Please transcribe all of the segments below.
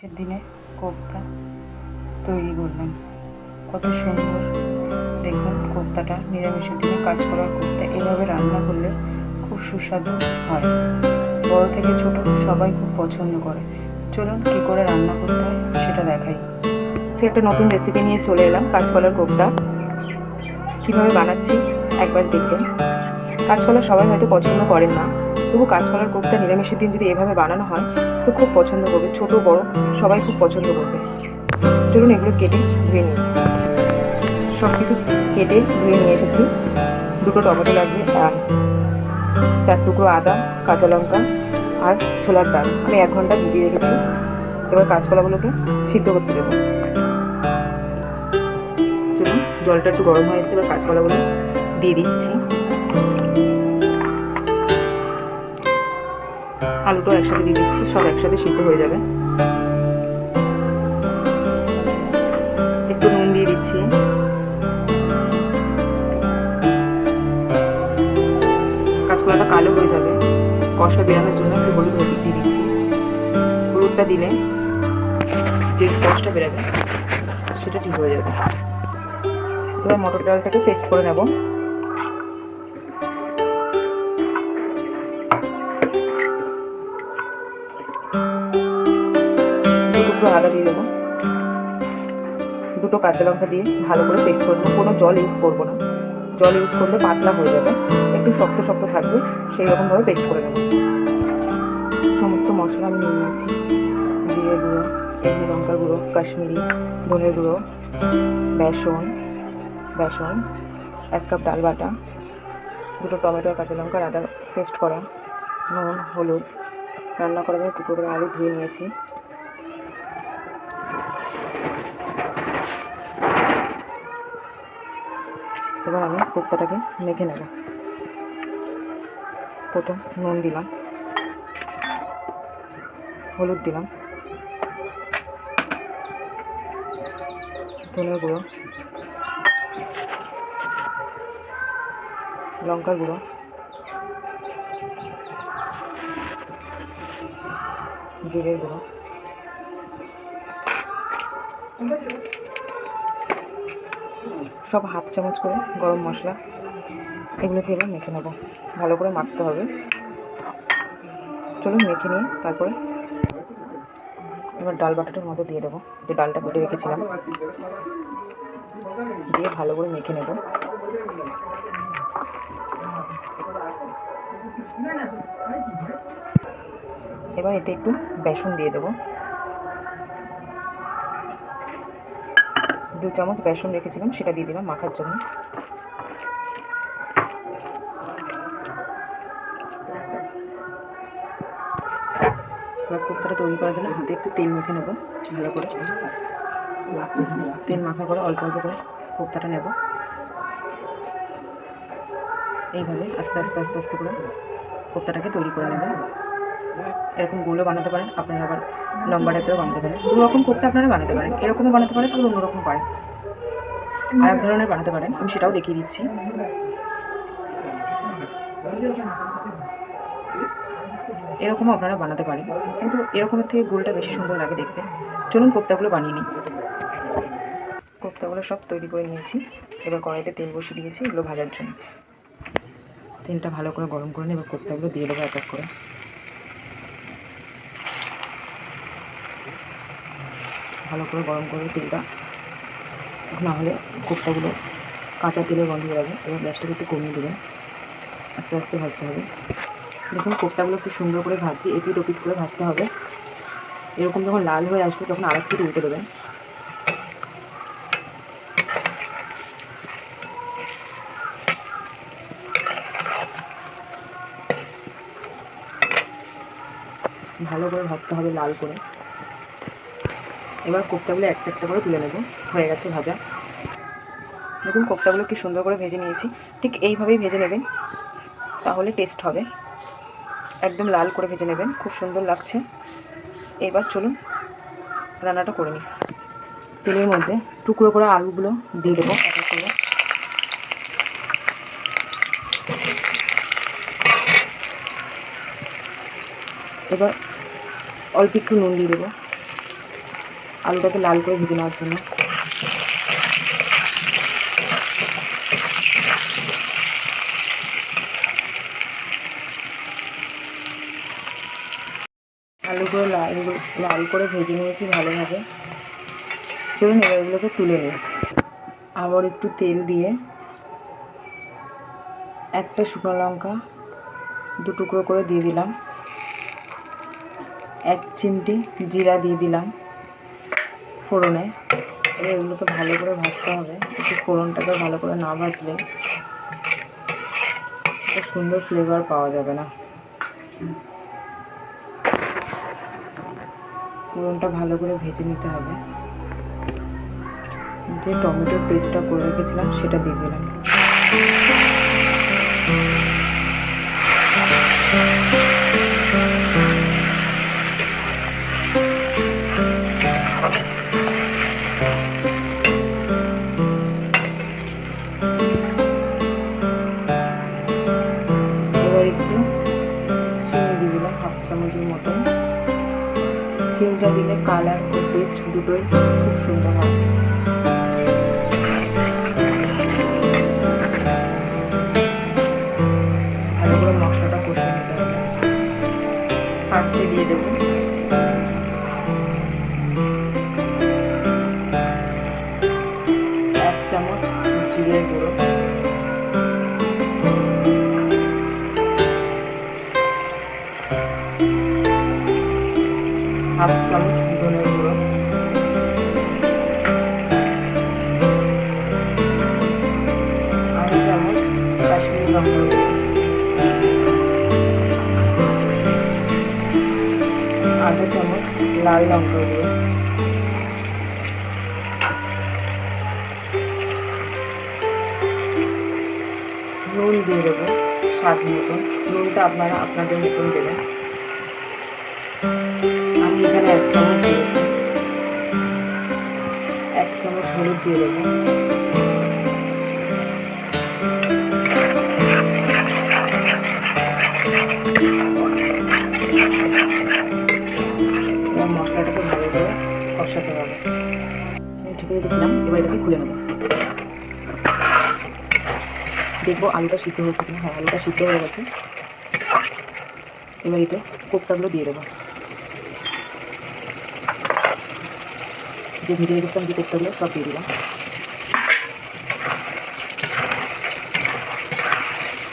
সেদিনে কোপ্তা তৈরি করলাম কত সুন্দর। দেখুন, কোপ্তাটা নিরামিষের দিনে কাজ করার কোপ্তা। এভাবে রান্না করলে খুব সুস্বাদু হয়। বড় থেকে ছোট সবাই খুব পছন্দ করে। চলুন কী করে রান্না করতে হয় সেটা দেখাই। সে একটা নতুন রেসিপি নিয়ে চলে এলাম, কাঁচকলার কোপ্তা। কীভাবে বানাচ্ছি একবার দেখবেন। কাঁচকলা সবাই হয়তো পছন্দ করেন না। তবু কাঁচকলার কোপ্তা নিরামিষের দিন যদি এভাবে বানানো হয় তো খুব পছন্দ করবে, ছোট, বড়, সবাই খুব পছন্দ করবে। চলুন এগুলো কেটে ধুয়ে নিই। সব কিছু কেটে ধুয়ে নিয়ে এসেছি। দুটো টমেটো লাগবে আর চার টুকরো আদা, কাঁচা লঙ্কা আর ছোলার ডাল। আমি এক ঘণ্টা ভিজিয়ে রেখেছি। এবার কাঁচকলাগুলোকে সিদ্ধ করতে দেবো। চলুন, জলটা একটু গরম হয়ে এসেছে, এবার কাঁচকলাগুলো দিয়ে দিচ্ছি। আলুটাও একসাথে দিয়ে দিচ্ছি, সব একসাথে সিদ্ধ হয়ে যাবে। একটু নুন দিয়ে দিচ্ছি। কাঁচকলাটা কালো হয়ে যাবে। কষা বেরানোর জন্য একটু হলুদ হলুদ দিয়ে দিচ্ছি। হলুদটা দিলে যে কষটা বেরাবে, সেটা ঠিক হয়ে যাবে। এবার মটর ডালটাকে পেস্ট করে নেব। টুকরো আদা দিয়ে দেবো। দুটো কাঁচা লঙ্কা দিয়ে ভালো করে পেস্ট করে দেবো কোনো জল ইউজ করব না। জল ইউজ করলে পাতলা হয়ে যাবে। একটু শক্ত শক্ত থাকবে। সেই রকমভাবে পেস্ট করে নেব। সমস্ত মশলা আমি নিয়ে নিয়েছি। জিরে গুঁড়ো এমনি লঙ্কা গুঁড়ো, কাশ্মীরি ধনের গুঁড়ো, বেসন বেসন, এক কাপ ডাল বাটা, দুটো টমেটো আর কাঁচা লঙ্কার আদা পেস্ট করা, নুন, হলুদ, রান্না করার জন্য টুকরো করে আলু ধুয়ে নিয়েছি। এবার আমি কোপ্তাটাকে মেখে নেব। প্রথম নুন দিলাম। হলুদ দিলাম। ধনের গুঁড়ো। লঙ্কার গুঁড়ো। জিরের গুঁড়ো। সব হাফ চামচ করে গরম মশলা এগুলোকে এবার মেখে নেব। ভালো করে মাখতে হবে। চলুন মেখে নিয়ে তারপরে এবার ডাল বাটাটার মতো দিয়ে দেবো। যে ডালটা বেটে রেখেছিলাম। দিয়ে ভালো করে মেখে নেব। এবার এতে একটু বেসন দিয়ে দেবো। দু চামচ বেসন রেখেছিলাম, সেটা দিয়ে দিলাম মাখার জন্য। কোপ্তাটা তৈরি করার জন্য হাতে একটু তেল মেখে নেব, ভালো করে। তেল মাখার পরে অল্প অল্প করে কোপ্তাটা নেব। এইভাবে আস্তে আস্তে আস্তে আস্তে করে কোপ্তাটাকে তৈরি করে নেবেন এরকম গোলও বানাতে পারেন, আপনারা আবার লম্বা টাইপেরও বানাতে পারেন। দু রকম করতে আপনারা বানাতে পারেন, এরকমও বানাতে পারেন, আবার অন্যরকম পারেন। আর এক ধরনের বানাতে পারেন, আমি সেটাও দেখিয়ে দিচ্ছি। এরকমও আপনারা বানাতে পারেন, কিন্তু এরকমের থেকে গোলটা বেশি সুন্দর লাগে দেখতে। চলুন কোপ্তাগুলো বানিয়ে নিই। কোপ্তাগুলো সব তৈরি করে নিয়েছি, এবার কড়াইতে তেল বসিয়ে দিয়েছি এগুলো ভাজার জন্য। তেলটা ভালো করে গরম করে নিয়ে এবার কোপ্তাগুলো দিয়ে দেবো এক এক করে। ভালো করে গরম করবে তেলটা। না হলে কোপ্তাগুলো কাঁচা তেলের গন্ধ যাবে এবার গ্যাসটাকে একটু কমিয়ে দেবেন আস্তে আস্তে ভাজতে হবে। দেখুন, কোপ্তাগুলো খুব সুন্দর করে ভাজছি, এপিট ওপিট করে ভাজতে হবে। এরকম যখন লাল হয়ে আসবে, তখন আর একটু উল্টে দেবেন। ভালো করে ভাজতে হবে লাল করে। এবার কোপ্তাগুলো একটা একটা করে তুলে নেব। হয়ে গেছে ভাজা। দেখুন কোপ্তাগুলো কি সুন্দর করে ভেজে নিয়েছি। ঠিক এইভাবেই ভেজে নেবেন, তাহলে টেস্ট হবে। একদম লাল করে ভেজে নেবেন, খুব সুন্দর লাগছে। এবার চলুন রান্নাটা করে নিই। তেলের মধ্যে টুকরো করে আলুগুলো দিয়ে দেবো এবার অল্প একটু নুন দিয়ে দেবো। আলুটাকে লাল করে ভেজে নেওয়ার জন্য। আলুগুলো লাল লাল করে ভেজে নিয়েছি ভালোভাবে। চলুন এবার এগুলোকে তুলে নিই। আবার একটু তেল দিয়ে একটা শুকনো লঙ্কা দু টুকরো করে দিয়ে দিলাম। এক চিমটি জিরা দিয়ে দিলাম। ফোড়নে, এবার এগুলোকে ভালো করে ভাজতে হবে। একটু ফোড়নটাকে ভালো করে না ভাজলে সুন্দর ফ্লেভার পাওয়া যাবে না। ফোড়নটা ভালো করে ভেজে নিতে হবে। যে টমেটোর পেস্টটা করে রেখেছিলাম, সেটা দিয়ে দিলাম। চিনিটা দিলে কালার ও টেস্ট দুটোই খুব সুন্দর হয়। ভালো করে মশলাটা কষে নিতে হবে। দিয়ে দেবো লাল লঙ্কার গুঁড়ো নুন দিয়ে দেবো স্বাদ মতো নুনটা আপনারা আপনাদের মতন দেবেন। আমি এখানে এক চামচ দিয়েছি। এক চামচ হলুদ দিয়ে দেবো। দেখব আলুটা সিদ্ধ হয়েছে কিনা। হ্যাঁ আলুটা সিদ্ধ হয়ে গেছে। এবার এতে কোপ্তাগুলো দিয়ে দেবো। যে ভেজে রেখেছিলাম, যে কোপ্তাগুলো, সব দিয়ে দিলাম।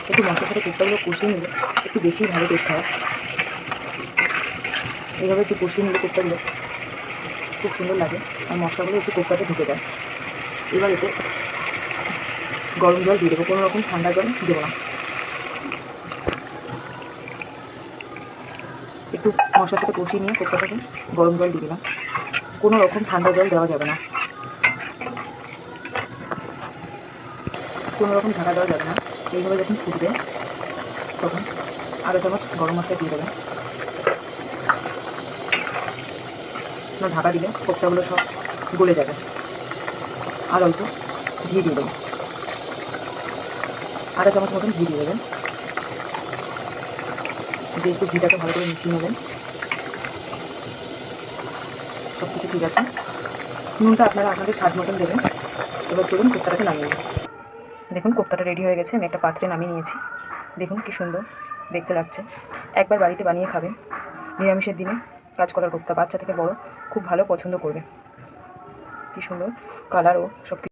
একটু মশলার সাথে কোপ্তাগুলো কষিয়ে নিলে একটু বেশি ভালো টেস্ট হয়। এইভাবে একটু কষিয়ে নিলে কোপ্তাগুলো খুব সুন্দর লাগে। আর মশলাগুলো একটু কোপ্তাতে ঢুকে যায়। এবার এতে গরম জল দিয়ে দেবো, কোনো রকম ঠান্ডা জল দেবো না। একটু মশলার সাথে কষিয়ে নিয়ে কোপ্তাটাকে গরম জল দিয়ে দিলাম। কোনো রকম ঠান্ডা জল দেওয়া যাবে না। কোনো রকম ঠান্ডা দেওয়া যাবে না। এইভাবে যখন ফুটবে, তখন আধা চামচ গরম মশলা দিয়ে দেবেন। না ঢাকা দিলে কোপ্তাগুলো সব গলে যাবে। আর অল্প ঘি দিয়ে দেবো আধা চামচ মতন ঘি দিয়ে দেবেন দিয়ে একটু ঘিটাকে ভালো করে মিশিয়ে নেবেন। সব কিছু ঠিক আছে। নুনটা আপনারা আপনাদের স্বাদ মতন দেবেন। এবার চলুন কোপ্তাটাকে নামিয়ে নিন দেখুন, কোপ্তাটা রেডি হয়ে গেছে। আমি একটা পাত্রে নামিয়ে নিয়েছি। দেখুন কি সুন্দর দেখতে লাগছে। একবার বাড়িতে বানিয়ে খাবেন। নিরামিষের দিনে কাঁচকলার কোপ্তা বাচ্চা থেকে বড় খুব ভালো পছন্দ করবে। কি সুন্দর কালারও সব